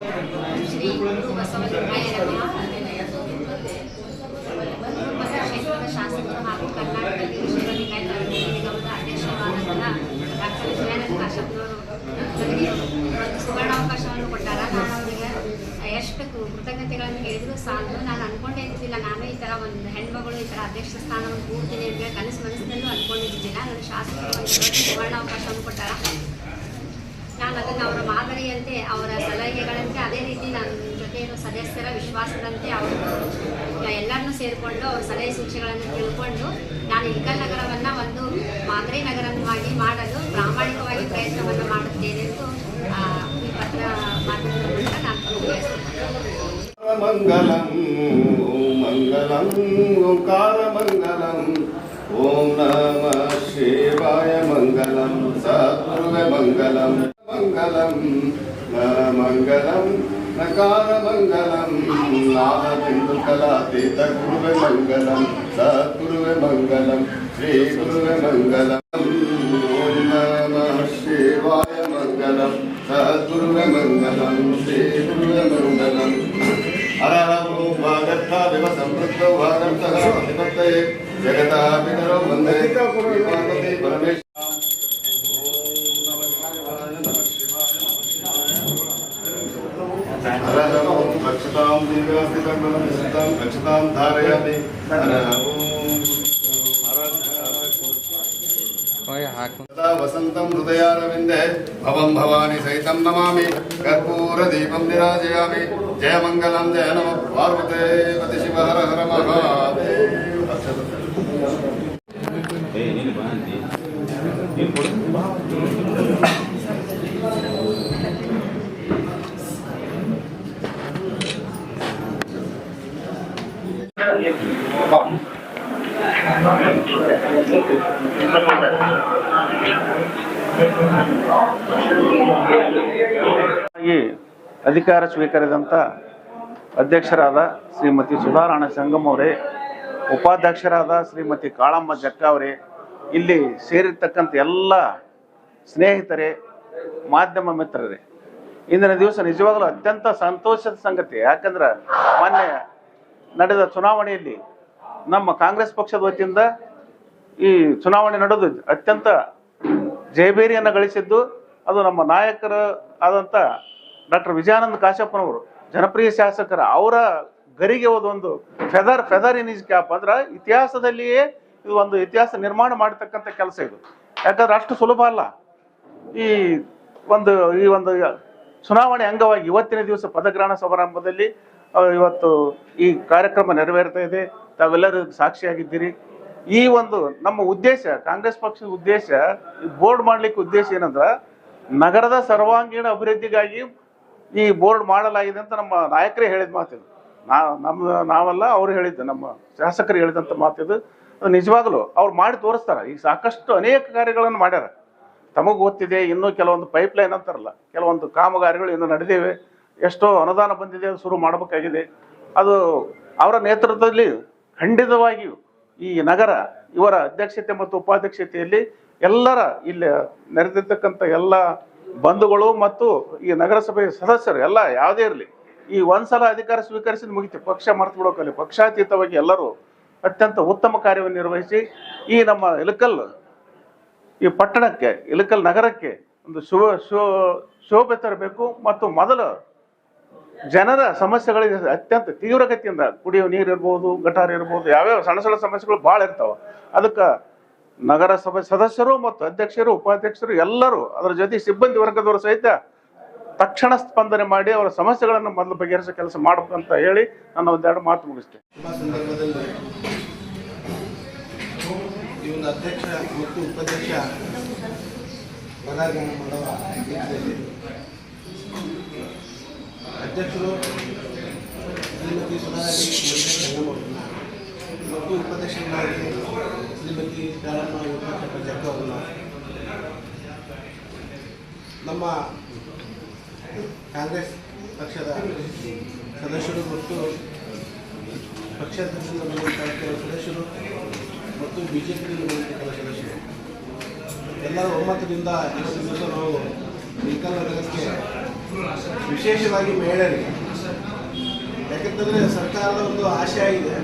ಶ್ರೀ ಗುರು ಬಸವಲಿಂಗಾಯರವರ ಕ್ಷೇತ್ರದ ಶಾಸಕರು ಹಾಗೂ ಕರ್ನಾಟಕ ವೀರಶೈವ ಲಿಂಗಾಯತ ನಿಗಮದ ಅಧ್ಯಕ್ಷರಾದಂತಹ ಡಾಕ್ಟರ್ ಜಯಾನಂದ ಕಾಶಪ್ಪನವರು ನನಗೆ ಸುವರ್ಣಾವಕಾಶವನ್ನು ಕೊಟ್ಟಾರ ನಾನು ಅವರಿಗೆ ಎಷ್ಟು ಕೃತಜ್ಞತೆಗಳನ್ನು ಹೇಳಿದ್ರು ಸಾಲದು ನಾನು ಅನ್ಕೊಂಡೇ ಇದ್ದಿಲ್ಲ ನಾನು ಈ ಥರ ಒಂದು ಹೆಣ್ಮಗಳು ಈ ಥರ ಅಧ್ಯಕ್ಷ ಸ್ಥಾನವನ್ನು ಕೂರ್ತೀನಿ ಅಂತ ಕನಸು ಮನಸ್ಸಿನಲ್ಲೂ ಅನ್ಕೊಂಡಿದ್ದಿಲ್ಲ ನನ್ನ ಶಾಸಕರು ಸುವರ್ಣಾವಕಾಶವನ್ನು ಕೊಟ್ಟಾರ ನಾನು ಅದನ್ನು ಅವರ ಮಾದರಿಯಂತೆ, ಅವರ ಸಲಹೆಗಳಂತೆ ಅದೇ ರೀತಿ ನನ್ನ ಜೊತೆ ಸದಸ್ಯರ ವಿಶ್ವಾಸದಂತೆ ಅವರು ಎಲ್ಲರನ್ನೂ ಸೇರಿಕೊಂಡು ಅವ್ರ ಸಲಹೆ ಸೂಚನೆಗಳನ್ನು ತಿಳ್ಕೊಂಡು ನಾನು ಇಲ್ಕಲ್ ನಗರವನ್ನು ಒಂದು ಮಾದರಿ ನಗರವಾಗಿ ಮಾಡಲು ಪ್ರಾಮಾಣಿಕವಾಗಿ ಪ್ರಯತ್ನವನ್ನು ಮಾಡುತ್ತೇನೆ ಎಂದು ಈ ಪತ್ರ ಮಾಧ್ಯಮದ ನಾನು ಮಂಗಲಂ ಓಂ ಮಂಗಲಂ ಮಂಗಲಂ ನಮ, ಶಿವಾಯ ಮಂಗಲಂ, ಸದ್ಗುರುವೆ ಮಂಗಲಂ. ಮಂಗಲಂ ನ ಮಂಗಲಂ ನಕಾರ ಮಂಗಲಂ ನಾದ ಬಿಂದು ಕಲಾತೀತ ಗುರುವೆ ಮಂಗಲಂ ಸದ್ಗುರುವೆ ಮಂಗಲಂ ಶ್ರೀ ಗುರುವೆ ಮಂಗಲಂ ಓಂ ನಮ ಶಿವಾಯ ಮಂಗಲಂ ಸದ್ಗುರುವೆ ಮಂಗಲಂ ಶ್ರೀ ಗುರುವೆ ಮಂಗಲಂ ಹರಹೋ ಭಾಗತ್ತ ವಿವ ಸಂಪೃಕ್ತೋ ಭಾಗರ್ತಃ रक्षतां धारयामि तदा वसन्तं हृदयारविन्दे भवं भवानि सहितं नमामि कर्पूरदीपं निराजयामि जयमङ्गलं जय नमः पार्वते ಅಧಿಕಾರ ಸ್ವೀಕರಿಸಿದಂಥ ಅಧ್ಯಕ್ಷರಾದ ಶ್ರೀಮತಿ ಸುಧಾರಾಣ ಸಂಗಮ್ ಅವರೇ, ಉಪಾಧ್ಯಕ್ಷರಾದ ಶ್ರೀಮತಿ ಕಾಳಮ್ಮ ಜಕ್ಕ ಅವರೇ, ಇಲ್ಲಿ ಸೇರಿರ್ತಕ್ಕಂಥ ಎಲ್ಲ ಸ್ನೇಹಿತರೇ, ಮಾಧ್ಯಮ ಮಿತ್ರರೇ, ಇಂದಿನ ದಿವಸ ನಿಜವಾಗಲೂ ಅತ್ಯಂತ ಸಂತೋಷದ ಸಂಗತಿ. ಯಾಕಂದ್ರೆ ಮೊನ್ನೆ ನಡೆದ ಚುನಾವಣೆಯಲ್ಲಿ ನಮ್ಮ ಕಾಂಗ್ರೆಸ್ ಪಕ್ಷದ ವತಿಯಿಂದ ಈ ಚುನಾವಣೆ ನಡೆದು ಅತ್ಯಂತ ಜಯಬೇರಿಯನ್ನು ಗಳಿಸಿದ್ದು ಅದು ನಮ್ಮ ನಾಯಕರ ಆದಂಥ ಡಾಕ್ಟರ್ ವಿಜಯಾನಂದ ಕಾಶಪ್ಪನವರು ಜನಪ್ರಿಯ ಶಾಸಕರ, ಅವರ ಗರಿಗೆ ಒಂದು feather feather in is cap ಅಂದ್ರೆ ಇತಿಹಾಸದಲ್ಲಿಯೇ ಇದು ಒಂದು ಇತಿಹಾಸ ನಿರ್ಮಾಣ ಮಾಡತಕ್ಕಂಥ ಕೆಲಸ ಇದು. ಯಾಕಂದ್ರೆ ಅಷ್ಟು ಸುಲಭ ಅಲ್ಲ. ಈ ಒಂದು ಈ ಒಂದು ಚುನಾವಣೆ ಅಂಗವಾಗಿ ಇವತ್ತಿನ ದಿವಸ ಪದಗ್ರಹಣ ಸಮಾರಂಭದಲ್ಲಿ ಇವತ್ತು ಈ ಕಾರ್ಯಕ್ರಮ ನೆರವೇರ್ತಾ ಇದೆ. ತಾವೆಲ್ಲರೂ ಸಾಕ್ಷಿಯಾಗಿದ್ದೀರಿ. ಈ ಒಂದು ನಮ್ಮ ಉದ್ದೇಶ, ಕಾಂಗ್ರೆಸ್ ಪಕ್ಷದ ಉದ್ದೇಶ ಬೋರ್ಡ್ ಮಾಡ್ಲಿಕ್ಕೆ ಉದ್ದೇಶ ಏನಂದ್ರ ನಗರದ ಸರ್ವಾಂಗೀಣ ಅಭಿವೃದ್ಧಿಗಾಗಿ ಈ ಬೋರ್ಡ್ ಮಾಡಲಾಗಿದೆ ಅಂತ ನಮ್ಮ ನಾಯಕರೇ ಹೇಳಿದ ಮಾತಿದು ನಾ, ನಮ್ಮ, ನಾವಲ್ಲ, ಅವ್ರು ಹೇಳಿದ್ದು, ನಮ್ಮ ಶಾಸಕರು ಹೇಳಿದಂಥ ಮಾತಿದು ಅದು ನಿಜವಾಗಲೂ ಅವ್ರು ಮಾಡಿ ತೋರಿಸ್ತಾರೆ. ಈಗ ಸಾಕಷ್ಟು ಅನೇಕ ಕಾರ್ಯಗಳನ್ನು ಮಾಡ್ಯಾರ. ತಮಗೆ ಗೊತ್ತಿದೆ, ಇನ್ನೂ ಕೆಲವೊಂದು ಪೈಪ್ಲೈನ್ ಅಂತಾರಲ್ಲ, ಕೆಲವೊಂದು ಕಾಮಗಾರಿಗಳು ಇನ್ನೂ ನಡೆದಿವೆ. ಎಷ್ಟೋ ಅನುದಾನ ಬಂದಿದೆ, ಅದು ಶುರು ಮಾಡಬೇಕಾಗಿದೆ. ಅದು ಅವರ ನೇತೃತ್ವದಲ್ಲಿ ಖಂಡಿತವಾಗಿಯೂ ಈ ನಗರ, ಇವರ ಅಧ್ಯಕ್ಷತೆ ಮತ್ತು ಉಪಾಧ್ಯಕ್ಷತೆಯಲ್ಲಿ ಎಲ್ಲರ ಇಲ್ಲಿ ನೆರೆದಿರ್ತಕ್ಕಂಥ ಎಲ್ಲ ಬಂಧುಗಳು ಮತ್ತು ಈ ನಗರಸಭೆಯ ಸದಸ್ಯರು, ಎಲ್ಲ ಯಾವುದೇ ಇರಲಿ, ಈ ಒಂದ್ಸಲ ಅಧಿಕಾರ ಸ್ವೀಕರಿಸಿದ ಮುಗಿತು, ಪಕ್ಷ ಮರೆತು ಪಕ್ಷಾತೀತವಾಗಿ ಎಲ್ಲರೂ ಅತ್ಯಂತ ಉತ್ತಮ ಕಾರ್ಯವನ್ನು ನಿರ್ವಹಿಸಿ, ಈ ನಮ್ಮ ಇಲಕಲ್ ಈ ಪಟ್ಟಣಕ್ಕೆ ಇಲಕಲ್ ನಗರಕ್ಕೆ ಒಂದು ಶುಭ ಶೋ ಶೋಭೆ ತರಬೇಕು ಮತ್ತು ಮೊದಲು ಜನರ ಸಮಸ್ಯೆಗಳಿಗೆ ಅತ್ಯಂತ ತೀವ್ರಗತಿಯಿಂದ ಕುಡಿಯೋ ನೀರು ಇರ್ಬೋದು, ಗಟಾರ ಇರ್ಬೋದು, ಯಾವ್ಯಾವ ಸಣ್ಣ ಸಣ್ಣ ಸಮಸ್ಯೆಗಳು ಭಾಳ ಇರ್ತಾವ. ಅದಕ್ಕೆ ನಗರಸಭೆ ಸದಸ್ಯರು ಮತ್ತು ಅಧ್ಯಕ್ಷರು, ಉಪಾಧ್ಯಕ್ಷರು ಎಲ್ಲರೂ ಅದರ ಜೊತೆ ಸಿಬ್ಬಂದಿ ವರ್ಗದವರು ಸಹಿತ ತಕ್ಷಣ ಸ್ಪಂದನೆ ಮಾಡಿ ಅವರ ಸಮಸ್ಯೆಗಳನ್ನು ಮೊದಲು ಬಗೆಹರಿಸೋ ಕೆಲಸ ಮಾಡ್ಬೇಕಂತ ಹೇಳಿ ನನ್ನ ಒಂದೆರಡು ಮಾತು ಮುಗಿಸ್ತೇನೆ. ಅಧ್ಯಕ್ಷ ಮತ್ತು ಉಪಾಧ್ಯಕ್ಷ ಅಧ್ಯಕ್ಷರು ಶ್ರೀಮತಿ ಸುಧಾರಾಣಿ ಮತ್ತು ಉಪದೇಶಗಳಾಗಿ ಶ್ರೀಮತಿ ಕಾಳಮ್ಮ ಉಪಾಧ್ಯಕ್ಷ ಜಗ್ಗ ಅವ್ರನ್ನ. ನಮ್ಮ ಕಾಂಗ್ರೆಸ್ ಪಕ್ಷದ ಸದಸ್ಯರು ಮತ್ತು ಪಕ್ಷಾಧ್ಯಕ್ಷರಿಂದ ಬಂದಂಥ ಕೆಲವು ಸದಸ್ಯರು ಮತ್ತು ಬಿ ಜೆ ಪಿಯಿಂದ ಬಂದಂಥ ಕೆಲವು ಸದಸ್ಯರು. ಎಲ್ಲರ ಒಮ್ಮತದಿಂದ ಇವತ್ತು ದಿವಸ ನಾವು ಇಳಕಲ್ ನಗರಕ್ಕೆ ವಿಶೇಷವಾಗಿ ಮಹಿಳೆಯರಿಗೆ. ಯಾಕಂತಂದರೆ ಸರ್ಕಾರದ ಒಂದು ಆಶಯ ಇದೆ.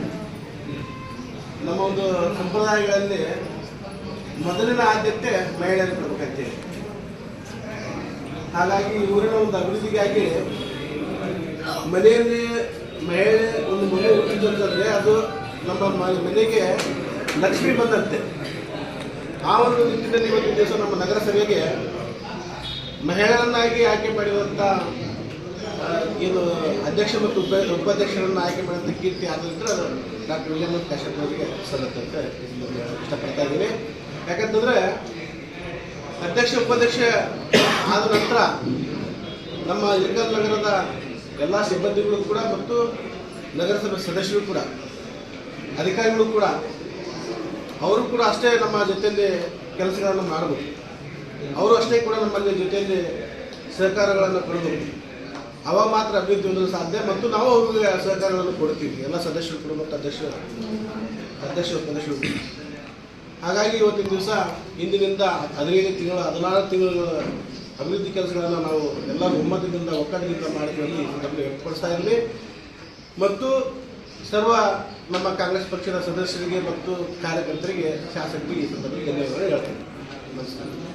ನಮ್ಮ ಒಂದು ಸಂಪ್ರದಾಯಗಳಲ್ಲಿ ಮೊದಲಿನ ಆದ್ಯತೆ ಮಹಿಳೆಯರು ಕೊಡಬೇಕಂತೇಳಿ ಹಾಗಾಗಿ ಊರಿನ ಒಂದು ಅಭಿವೃದ್ಧಿಗಾಗಿ ಮನೆಯಲ್ಲಿ ಮಹಿಳೆ ಒಂದು ಮಗು ಹುಟ್ಟಿದಂತಂದ್ರೆ ಅದು ನಮ್ಮ ಮನೆಗೆ ಲಕ್ಷ್ಮಿ ಬಂದಂತೆ. ಆ ಒಂದು ನಿಟ್ಟಿನಲ್ಲಿ ಇವತ್ತು ದಿವಸ ನಮ್ಮ ನಗರಸಭೆಗೆ ಮಹಿಳೆಯರನ್ನಾಗಿ ಆಯ್ಕೆ ಮಾಡಿರುವಂಥ ಏನು ಅಧ್ಯಕ್ಷ ಮತ್ತು ಉಪ, ಉಪಾಧ್ಯಕ್ಷರನ್ನು ಆಯ್ಕೆ ಮಾಡಿದಂಥ ಕೀರ್ತಿ ಆದ್ದರಿಂದ ಅದು ಡಾಕ್ಟರ್ ವಿಲಿಯಮ್ ಕಾಶ್ಯಪ್ ಅವರಿಗೆ ಸಲ್ಲತ್ತೆ ಅಂತ ಇಷ್ಟಪಡ್ತಾ ಇದ್ದೀನಿ ಯಾಕಂತಂದರೆ ಅಧ್ಯಕ್ಷ, ಉಪಾಧ್ಯಕ್ಷ ಆದ ನಂತರ ನಮ್ಮ ಇಳಕಲ್ ನಗರದ ಎಲ್ಲ ಸಿಬ್ಬಂದಿಗಳು ಕೂಡ ಮತ್ತು ನಗರಸಭೆ ಸದಸ್ಯರು ಕೂಡ, ಅಧಿಕಾರಿಗಳು ಕೂಡ, ಅವರು ಕೂಡ ಅಷ್ಟೇ ನಮ್ಮ ಜೊತೆಯಲ್ಲಿ ಕೆಲಸಗಳನ್ನು ಮಾಡಬೇಕು ಅವರು ಅಷ್ಟೇ ಕೂಡ ನಮ್ಮಲ್ಲಿ ಜೊತೆಯಲ್ಲಿ ಸಹಕಾರಗಳನ್ನು ಕೊಡೋದು ಅವಾಗ ಮಾತ್ರ ಅಭಿವೃದ್ಧಿ ಹೊಂದಲು ಸಾಧ್ಯ ಮತ್ತು ನಾವು ಅವ್ರಿಗೆ ಸಹಕಾರಗಳನ್ನು ಕೊಡ್ತೀವಿ. ಎಲ್ಲ ಸದಸ್ಯರು ಕೂಡ ಮತ್ತು ಅಧ್ಯಕ್ಷರು. ಅಧ್ಯಕ್ಷರು, ಸದಸ್ಯರು. ಹಾಗಾಗಿ ಇವತ್ತಿನ ದಿವಸ ಇಂದಿನಿಂದ ಹದಿನೈದು ತಿಂಗಳು, ಹದಿನಾರು ತಿಂಗಳು ಅಭಿವೃದ್ಧಿ ಕೆಲಸಗಳನ್ನು ನಾವು ಎಲ್ಲ ಒಮ್ಮತದಿಂದ ಒಕ್ಕಟ್ಟಿನಿಂದ ಮಾಡಿಕೊಂಡು ನಮಗೆ ವ್ಯಕ್ತಪಡಿಸ್ತಾ ಇರಲಿ. ಮತ್ತು ಸರ್ವ ನಮ್ಮ ಕಾಂಗ್ರೆಸ್ ಪಕ್ಷದ ಸದಸ್ಯರಿಗೆ ಮತ್ತು ಕಾರ್ಯಕರ್ತರಿಗೆ, ಶಾಸಕರಿಗೆ ಈ ಸಂದರ್ಭದಲ್ಲಿ ಧನ್ಯವಾದಗಳು ಹೇಳ್ತೀನಿ. ನಮಸ್ಕಾರ.